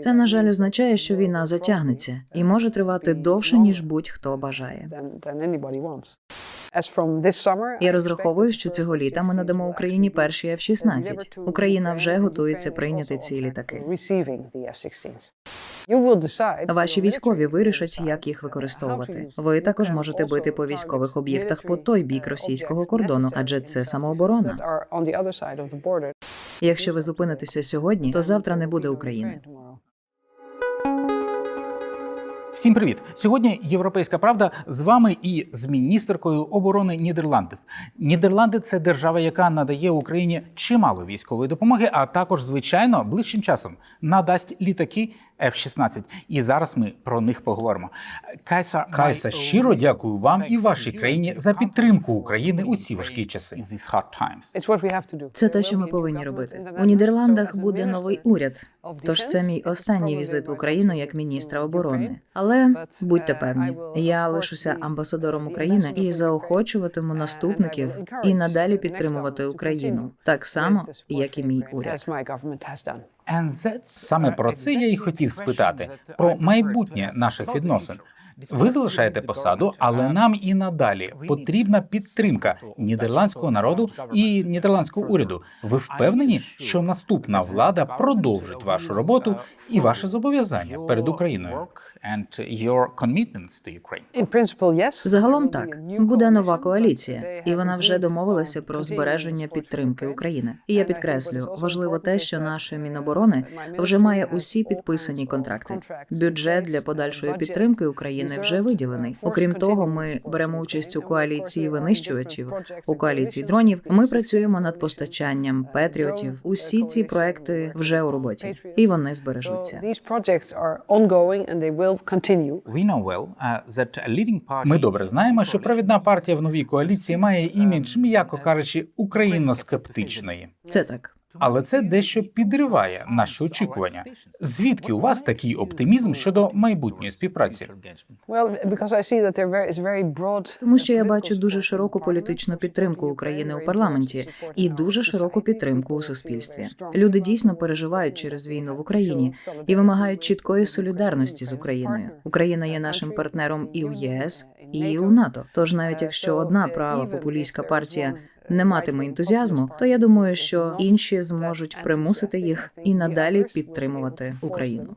Це на жаль означає, що війна затягнеться і може тривати довше ніж будь-хто бажає. Я розраховую, що цього літа ми надамо Україні перші F-16. Україна вже готується прийняти ці літаки. Ваші військові вирішать, як їх використовувати. Ви також можете бити по військових об'єктах по той бік російського кордону, адже це самооборона. Якщо ви зупинитеся сьогодні, то завтра не буде України. Всім привіт! Сьогодні Європейська Правда з вами і з міністеркою оборони Нідерландів. Нідерланди це держава, яка надає Україні чимало військової допомоги, а також, звичайно, ближчим часом надасть літаки F-16. І зараз ми про них поговоримо. Кайса, Кайса, щиро дякую вам і вашій країні за підтримку України у ці важкі часи. Це те, що ми повинні робити. У Нідерландах буде новий уряд. Тож це мій останній візит в Україну як міністра оборони. Але будьте певні, я лишуся амбасадором України і заохочуватиму наступників і надалі підтримувати Україну так само, як і мій уряд. Саме про це я і хотів спитати про майбутнє наших відносин. Ви залишаєте посаду, але нам і надалі потрібна підтримка нідерландського народу і нідерландського уряду. Ви впевнені, що наступна влада продовжить вашу роботу і ваше зобов'язання перед Україною? And your commitments to Ukraine. Загалом так буде нова коаліція, і вона вже домовилася про збереження підтримки України. І я підкреслю, важливо те, що наше міноборони вже має усі підписані контракти. Бюджет для подальшої підтримки України вже виділений. Окрім того, ми беремо участь у коаліції винищувачів, у коаліції дронів. Ми працюємо над постачанням петріотів. Усі ці проекти вже у роботі, і вони збережуться. We know well, uh, that a leading party... Ми добре знаємо, що провідна партія в новій коаліції має імідж, м'яко кажучи, україноскептичної. Це так. Але це дещо підриває наші очікування. Звідки у вас такий оптимізм щодо майбутньої співпраці? Тому що я бачу дуже широку політичну підтримку України у парламенті і дуже широку підтримку у суспільстві. Люди дійсно переживають через війну в Україні і вимагають чіткої солідарності з Україною. Україна є нашим партнером і у ЄС, і у НАТО. Тож, навіть якщо одна права популістська партія не матиме ентузіазму, то я думаю, що інші зможуть примусити їх і надалі підтримувати Україну.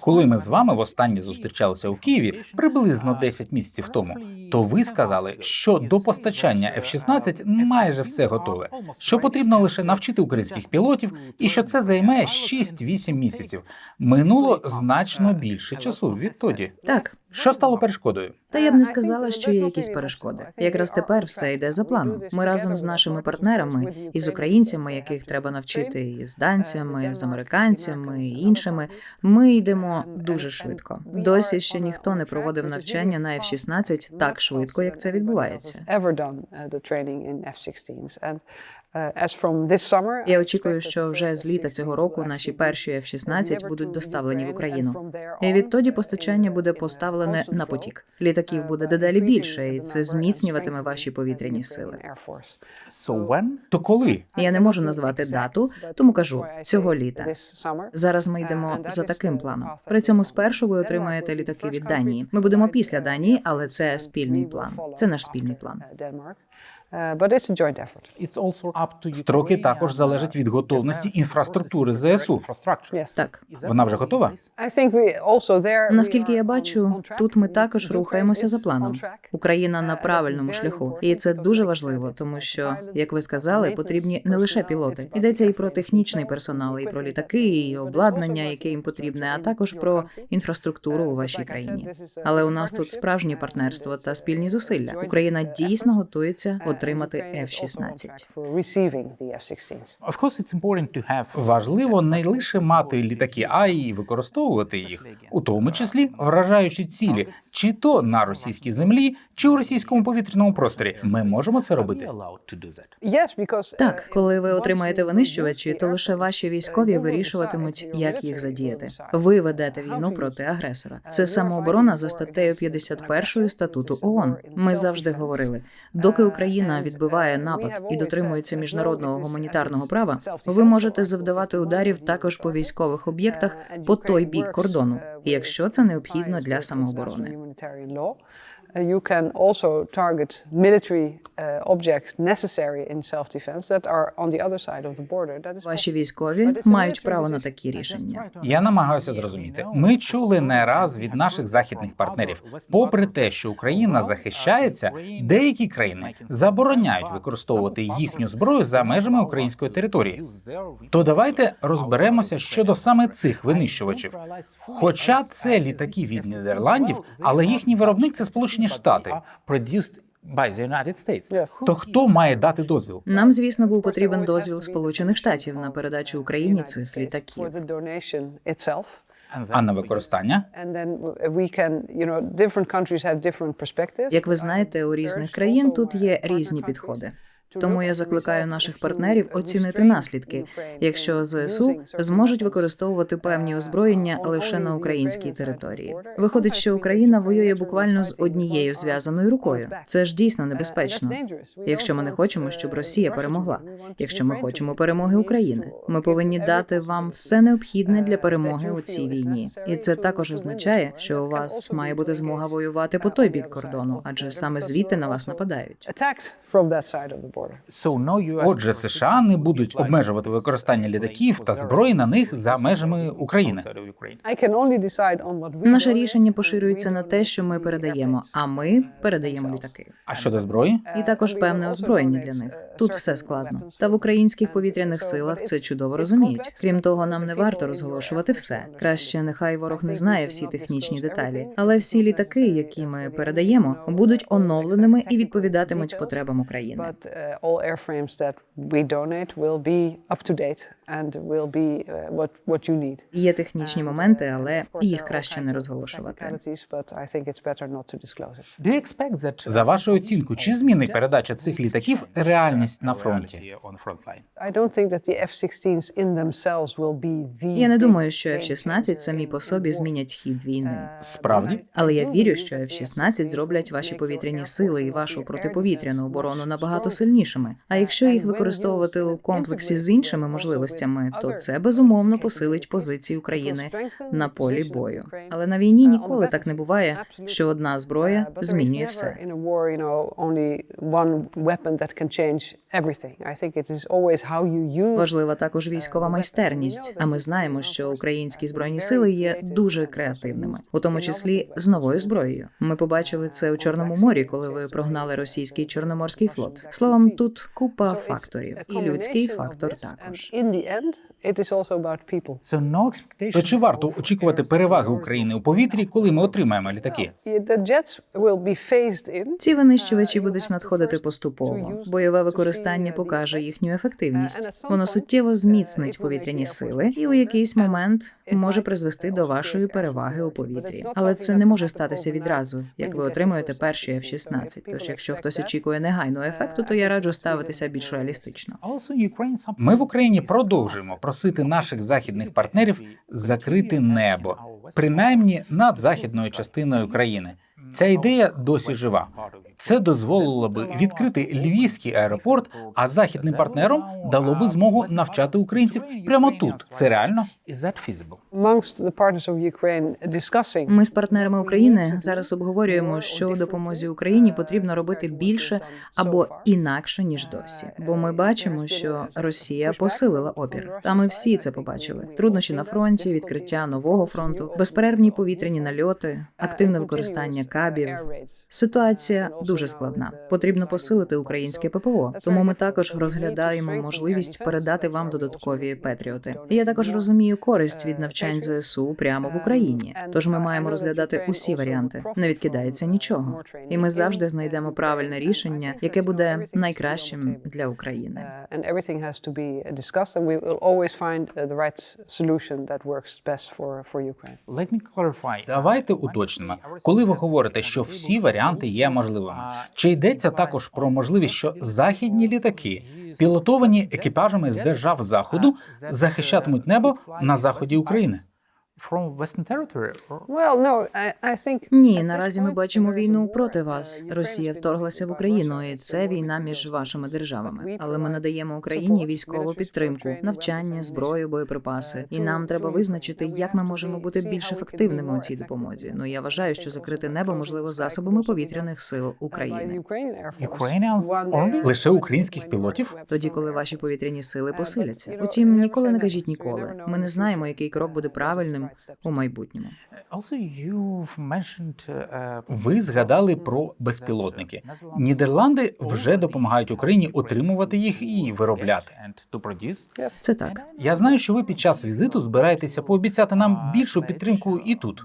Коли ми з вами востаннє зустрічалися у Києві приблизно 10 місяців тому, то ви сказали, що до постачання F-16 майже все готове, що потрібно лише навчити українських пілотів, і що це займе 6-8 місяців. Минуло значно більше часу відтоді. Так, Що стало перешкодою? Та я б не сказала, що є якісь перешкоди. Якраз тепер все йде за планом. Ми разом з нашими партнерами і з українцями, яких треба навчити, і з данцями, з американцями і іншими. Ми йдемо дуже швидко. Досі ще ніхто не проводив навчання на F-16 так швидко, як це відбувається. Я очікую, що вже з літа цього року наші перші F-16 будуть доставлені в Україну. І відтоді постачання буде поставлене на потік. Літаків буде дедалі більше, і це зміцнюватиме ваші повітряні сили. So? То коли? Я не можу назвати дату, тому кажу цього літа. Зараз ми йдемо за таким планом. При цьому спершу ви отримаєте літаки від Данії. Ми будемо після Данії, але це спільний план. Це наш спільний план. Строки також залежать від готовності інфраструктури ЗСУ. Так, Вона вже готова? наскільки я бачу, тут ми також рухаємося за планом. Україна на правильному шляху, і це дуже важливо, тому що, як ви сказали, потрібні не лише пілоти. Йдеться і про технічний персонал, і про літаки, і обладнання, яке їм потрібне, а також про інфраструктуру у вашій країні. Але у нас тут справжнє партнерство та спільні зусилля. Україна дійсно готується отримати F-16. Of course, it's important. Важливо не лише мати літаки, а й використовувати їх, у тому числі вражаючи цілі, чи то на російській землі, чи у російському повітряному просторі. Ми можемо це робити. Так, коли ви отримаєте винищувачі, то лише ваші військові вирішуватимуть, як їх задіяти. Ви ведете війну проти агресора. Це самооборона за статтею 51 статуту ООН. Ми завжди говорили, доки Україна Україна відбиває напад і дотримується міжнародного гуманітарного права, ви можете завдавати ударів також по військових об'єктах по той бік кордону, якщо це необхідно для самооборони. Uh, You can also target military uh, objects necessary in self-defense that are on the other side of the border. That is Ваші військові мають право на такі рішення. Я намагаюся зрозуміти. Ми чули не раз від наших західних партнерів. Попри те, що Україна захищається, деякі країни забороняють використовувати їхню зброю за межами української території. То давайте розберемося щодо саме цих винищувачів. Хоча це літаки від Нідерландів, але їхній виробник це Сполучені Штати. Produced by the United States. Yes. То хто має дати дозвіл? Нам, звісно, був потрібен дозвіл Сполучених Штатів на передачу Україні цих літаків. А на використання? Як ви знаєте, у різних країн тут є різні підходи. Тому я закликаю наших партнерів оцінити наслідки, якщо ЗСУ зможуть використовувати певні озброєння лише на українській території. Виходить, що Україна воює буквально з однією зв'язаною рукою. Це ж дійсно небезпечно. Якщо ми не хочемо, щоб Росія перемогла, якщо ми хочемо перемоги України, ми повинні дати вам все необхідне для перемоги у цій війні. І це також означає, що у вас має бути змога воювати по той бік кордону, адже саме звідти на вас нападають. Отже, США не будуть обмежувати використання літаків та зброї на них за межами України. Наше рішення поширюється на те, що ми передаємо, а ми передаємо літаки. А щодо зброї? І також певне озброєння для них. Тут все складно. Та в українських повітряних силах це чудово розуміють. Крім того, нам не варто розголошувати все. Краще нехай ворог не знає всі технічні деталі, але всі літаки, які ми передаємо, будуть оновленими і відповідатимуть потребам України. Uh, uh. Є технічні моменти, але їх краще не розголошувати. It. За вашою оцінкою, чи змінить передача цих літаків реальність на фронті? I don't think that the F-16s in themselves will be the Я не думаю, що game F-16 самі по собі змінять хід війни. Справді? Але я вірю, що F-16 зроблять ваші повітряні сили і вашу протиповітряну оборону набагато сильнішими. А якщо їх використовувати у комплексі з іншими можливостями, то це безумовно посилить позиції України на полі бою. Але на війні ніколи так не буває, що одна зброя Uh, is змінює все. Важлива також військова майстерність. А ми знаємо, що українські збройні сили є дуже креативними, у тому числі з новою зброєю. Ми побачили це у Чорному морі, коли ви прогнали російський чорноморський флот. Словом, тут купа факторів, і людський фактор також. It is also about people. То чи варто очікувати переваги України у повітрі, коли ми отримаємо літаки? The jets will be phased in. Ці винищувачі будуть надходити поступово. Бойове використання покаже їхню ефективність. Воно суттєво зміцнить повітряні сили і у якийсь момент може призвести до вашої переваги у повітрі. Але це не може статися відразу, як ви отримуєте перші F-16. Тож, якщо хтось очікує негайного ефекту, то я раджу ставитися більш реалістично. Ми в Україні продовжуємо просити наших західних партнерів закрити небо, принаймні над західною частиною країни. Ця ідея досі жива. Це дозволило би відкрити львівський аеропорт, а західним партнерам дало би змогу навчати українців прямо тут. Це реально? Ми з партнерами України зараз обговорюємо, що у допомозі Україні потрібно робити більше або інакше ніж досі. Бо ми бачимо, що Росія посилила опір. Та ми всі це побачили: труднощі на фронті, відкриття нового фронту, безперервні повітряні нальоти, активне використання кабів. Ситуація дуже складна. Потрібно посилити українське ППО. Тому ми також розглядаємо можливість передати вам додаткові петріоти. Я також розумію користь від навчань ЗСУ прямо в Україні. Тож ми маємо розглядати усі варіанти. Не відкидається нічого. І ми завжди знайдемо правильне рішення, яке буде найкращим для України. Uh. Давайте уточнимо, коли ви говорите, що всі варіанти є можливими. Чи йдеться також про можливість, що західні літаки, пілотовані екіпажами з держав заходу, захищатимуть небо на заході України? From Western territory? Or... Well, no, I, I think Ні, наразі ми бачимо війну war. проти Uh, вас. Росія вторглася в Україну, і It's це війна between між countries. вашими державами. We Але ми надаємо Україні військову military підтримку, support, training, навчання, weapons, зброю, боєприпаси. І нам треба визначити, And we як ми можемо бути більш how we can be ефективними у more цій effective допомозі. in Ну я вважаю, що закрите небо можливо засобами повітряних сил uh, України. Лише when- українських пілотів? Тоді, коли air ваші повітряні сили Uh, but, посиляться. Утім, never ніколи не never. кажіть ніколи. Ми не знаємо, який крок буде uh, правильним right у майбутньому. Mentioned, uh, Ви згадали про безпілотники. Нідерланди вже допомагають Україні отримувати їх і виробляти. Це так. Я знаю, що ви під час візиту збираєтеся пообіцяти нам більшу підтримку і тут.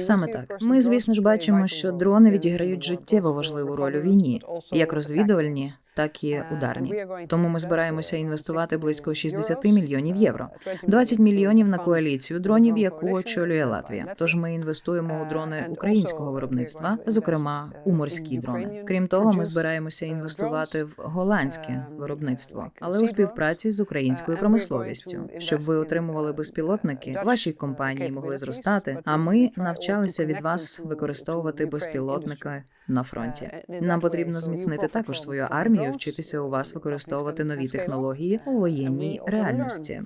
Саме так. Ми, звісно ж, бачимо, що дрони відіграють життєво важливу роль у війні, як розвідувальні, так і Uh, ударні. Тому ми збираємося uh, інвестувати близько million 60 мільйонів uh, євро. 20 20 мільйонів на коаліцію дронів, яку очолює Латвія. Тож ми інвестуємо у Uh, дрони українського виробництва, зокрема у uh, морські дрони. Крім того, ми збираємося uh, інвестувати в голландське um, виробництво, але у співпраці з українською Uh, промисловістю, щоб ви отримували uh, безпілотники, ваші uh, компанії могли зростати. А ми навчалися від вас використовувати безпілотники. На фронті. Uh, Нам потрібно зміцнити також свою армію, вчитися у uh, вас використовувати нові технології у воєнній реальності.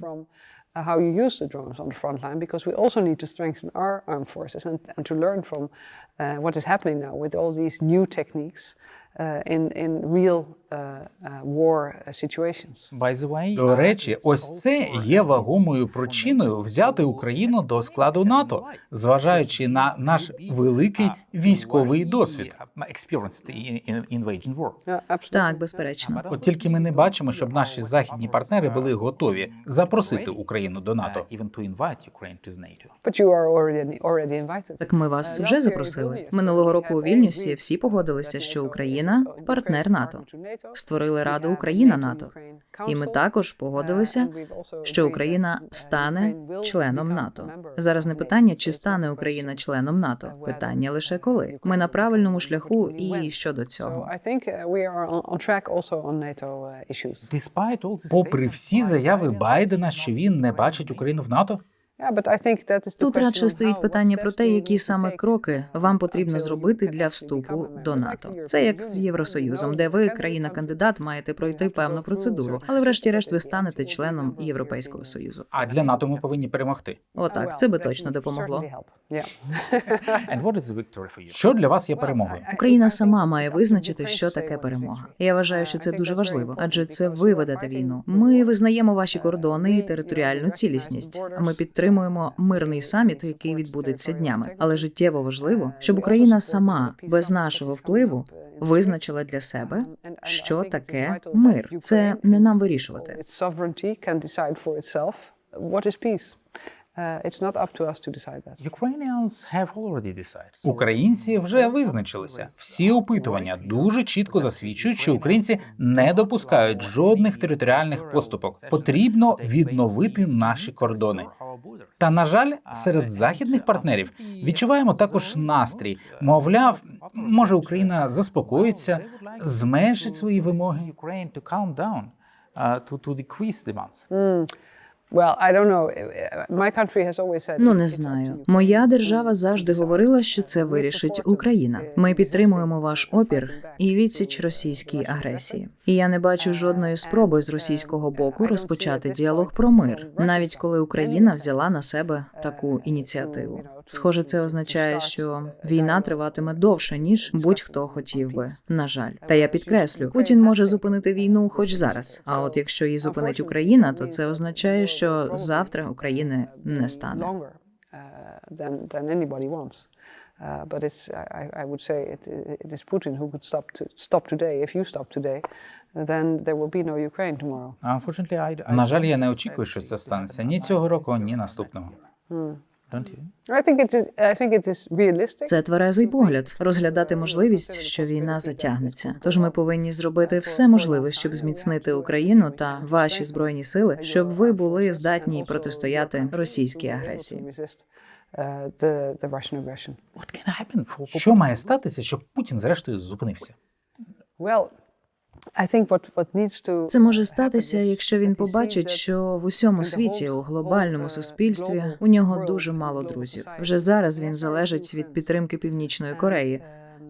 uh, how you use the drones on the front line because we also need to strengthen our armed forces and, and to learn from uh, what is happening now with all these new techniques uh, in, in real uh, uh, war uh, situations. До речі, ось це є вагомою причиною взяти Україну до складу НАТО, зважаючи на наш великий військовий досвід. Так, безперечно. От тільки ми не бачимо, щоб наші західні партнери були готові запросити Україну до НАТО. Так ми вас вже запросили. Минулого року у Вільнюсі всі погодилися, що Україна партнер НАТО. Створили Раду Україна НАТО. І ми також погодилися, що Україна стане членом НАТО. Зараз не питання, чи стане Україна членом НАТО. Питання лише коли. Ми на правильному шляху і щодо цього. Uh, uh. Попри всі заяви Байдена, що він не бачить Україну в НАТО. Тут радше стоїть питання про те, які саме кроки вам потрібно зробити для вступу до НАТО. Це як з Євросоюзом, де ви, країна-кандидат, маєте пройти певну процедуру, але врешті-решт ви станете членом Європейського союзу. А для НАТО ми повинні перемогти. Отак, це би точно допомогло. Що для вас є перемогою? Україна сама має визначити, що таке перемога. Я вважаю, що це дуже важливо, адже це ви ведете війну. Ми визнаємо ваші кордони і територіальну цілісність. А ми підтримуємо мирний саміт, який відбудеться днями. Але життєво важливо, щоб Україна сама без нашого впливу визначила для себе, що таке мир. Це не нам вирішувати. Its. Uh, it's not up to us to decide that. Українці вже визначилися. Всі опитування дуже чітко засвідчують, що українці не допускають жодних територіальних поступок. Потрібно відновити наші кордони. Та на жаль, серед західних партнерів відчуваємо також настрій. Мовляв, може Україна заспокоїться, зменшить свої вимоги. Well, I don't know. Uh, country has always said Ну it's не знаю. Моя держава завжди говорила, що це вирішить Україна. Ми підтримуємо ваш опір і відсіч російській агресії. І я не бачу жодної спроби з російського боку розпочати діалог про мир, навіть коли Україна взяла на себе таку ініціативу. Схоже, це означає, що війна триватиме довше ніж будь-хто хотів би. На жаль, та я підкреслю, Путін може зупинити війну хоч зараз. А от якщо її зупинить Україна, то це означає, що завтра України не стане. uh, but it's I, I- I would say it, it is Putin who could stop to stop today. If you stop today, then there will be no Ukraine tomorrow. На жаль, я не очікую, що це станеться ні цього року, ні наступного. I think it is I think it is realistic. Це тверезий погляд розглядати можливість, що війна затягнеться. Тож ми повинні зробити все можливе, щоб зміцнити Україну та ваші збройні сили, щоб ви були здатні протистояти російській агресії. Resist, the the Russian aggression. Що має статися, щоб Путін зрештою зупинився? Це може статися, якщо він побачить, що в усьому світі, у глобальному суспільстві, у нього дуже мало друзів. Вже зараз він залежить від підтримки Північної Кореї.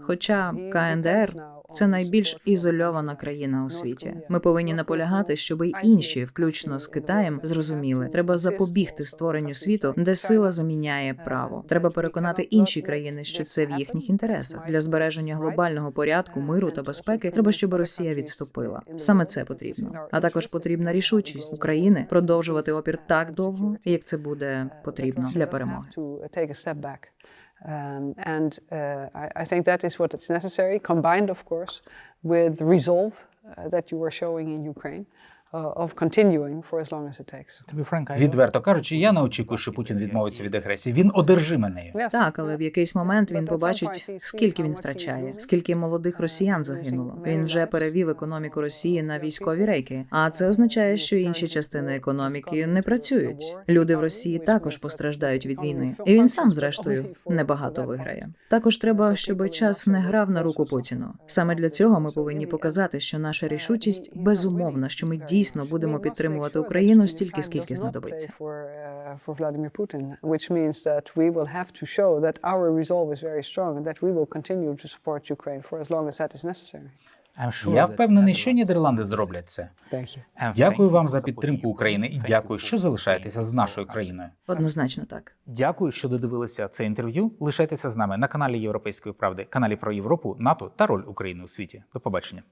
Хоча КНДР це найбільш ізольована країна у світі. Ми повинні наполягати, щоб і інші, включно з Китаєм, зрозуміли, треба запобігти створенню світу, де сила заміняє право. Треба переконати інші країни, що це в їхніх інтересах для збереження глобального порядку, миру та безпеки. Треба, щоб Росія відступила. Саме це потрібно. А також потрібна рішучість України продовжувати опір так довго, як це буде потрібно для перемоги. Um, and uh, I, I think that is what is necessary, combined, of course, with resolve uh, that you are showing in Ukraine of continuing for as long as it takes. Відверто кажучи, я не очікую, що Путін відмовиться від агресії. Він одержиме нею. Так, але в якийсь момент він побачить, скільки він втрачає, скільки молодих росіян загинуло. Він вже перевів економіку Росії на військові рейки. А це означає, що інші частини економіки не працюють. Люди в Росії також постраждають від війни, і він сам, зрештою, небагато виграє. Також треба, щоб час не грав на руку Путіну. Саме для цього ми повинні показати, що наша рішучість безумовна, що ми дійсно будемо підтримувати Україну стільки, скільки знадобиться. For, for Vladimir Putin, which means that we will have to show that our resolve is very strong and that we will continue to support Ukraine for as long as that is necessary. Я впевнений, що Нідерланди зроблять це. Дякую вам за підтримку України і дякую, що залишаєтеся з нашою країною. Однозначно так. Дякую, що додивилися це інтерв'ю. Лишайтеся з нами на каналі Європейської правди, каналі про Європу, НАТО та роль України у світі. До побачення.